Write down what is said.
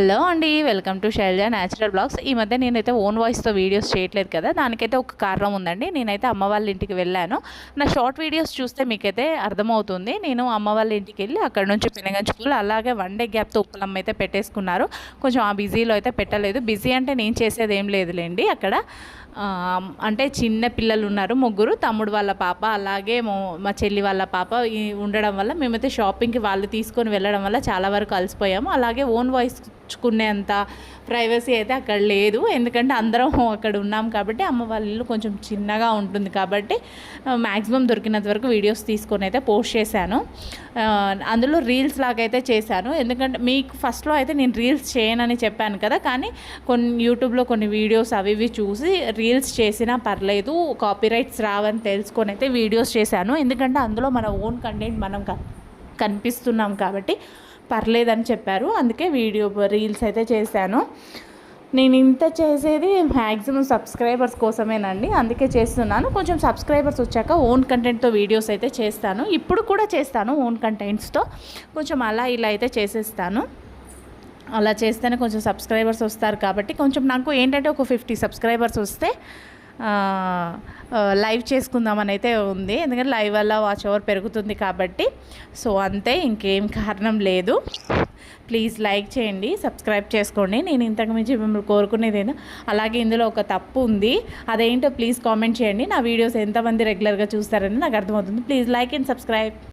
Hello అండి welcome to Sailaja natural blogs. ఈ మధ్య నేనైతే ఓన్ వాయిస్తో వీడియోస్ చేయట్లేదు కదా దానికైతే ఒక కారణం ఉందండి. నేనైతే అమ్మ వాళ్ళ ఇంటికి వెళ్ళాను. నా షార్ట్ వీడియోస్ చూస్తే మీకైతే అర్థమవుతుంది. నేను అమ్మ వాళ్ళ ఇంటికి వెళ్ళి అక్కడ నుంచి పినగంచుకులు అలాగే వన్ డే గ్యాప్తో ఉప్పులమ్మ అయితే పెట్టేసుకున్నారు. కొంచెం ఆ బిజీలో అయితే పెట్టలేదు. బిజీ అంటే నేను చేసేది ఏం లేదులేండి అక్కడ. అంటే చిన్న పిల్లలు ఉన్నారు ముగ్గురు తమ్ముడు వాళ్ళ పాప అలాగే మా చెల్లి వాళ్ళ పాప ఈ ఉండడం వల్ల మేమైతే షాపింగ్కి వాళ్ళు తీసుకొని వెళ్ళడం వల్ల చాలా వరకు అలసిపోయాము. అలాగే ఓన్ వాయిస్ కునేంత ప్రైవసీ అయితే అక్కడ లేదు. ఎందుకంటే అందరం అక్కడ ఉన్నాం కాబట్టి అమ్మ వాళ్ళ ఇల్లు కొంచెం చిన్నగా ఉంటుంది కాబట్టి మ్యాక్సిమం దొరికినంత వరకు వీడియోస్ తీసుకొని అయితే పోస్ట్ చేశాను. అందులో రీల్స్ లాగైతే చేశాను. ఎందుకంటే మీకు ఫస్ట్లో అయితే నేను రీల్స్ చేయనని చెప్పాను కదా కానీ కొన్ని యూట్యూబ్లో కొన్ని వీడియోస్ అవి ఇవి చూసి రీల్స్ చేసినా పర్లేదు కాపీరైట్స్ రావని తెలుసుకొని అయితే వీడియోస్ చేశాను. ఎందుకంటే అందులో మన ఓన్ కంటెంట్ మనం కనిపిస్తున్నాం కాబట్టి పర్లేదని చెప్పారు. అందుకే వీడియో రీల్స్ అయితే చేశాను. నేను ఇంత చేసేది మ్యాక్సిమం సబ్స్క్రైబర్స్ కోసమేనండి. అందుకే చేస్తున్నాను. కొంచెం సబ్స్క్రైబర్స్ వచ్చాక ఓన్ కంటెంట్తో వీడియోస్ అయితే చేస్తాను. ఇప్పుడు కూడా చేస్తాను ఓన్ కంటెంట్స్తో కొంచెం అలా ఇలా అయితే చేసేస్తాను. అలా చేస్తేనే కొంచెం సబ్స్క్రైబర్స్ వస్తారు కాబట్టి కొంచెం నాకు ఏంటంటే ఒక ఫిఫ్టీ సబ్స్క్రైబర్స్ వస్తే లైవ్ చేసుకుందామని అయితే ఉంది. ఎందుకంటే లైవ్ వల్ల వాచ్ ఓవర్ పెరుగుతుంది కాబట్టి. సో అంతే ఇంకేం కారణం లేదు. ప్లీజ్ లైక్ చేయండి సబ్స్క్రైబ్ చేసుకోండి. నేను ఇంతకు మించి మిమ్మల్ని కోరుకునేదేనా అలాగే ఇందులో ఒక తప్పు ఉంది. అదేంటో ప్లీజ్ కామెంట్ చేయండి. నా వీడియోస్ ఎంతమంది రెగ్యులర్గా చూస్తారని నాకు అర్థమవుతుంది. Please like and subscribe.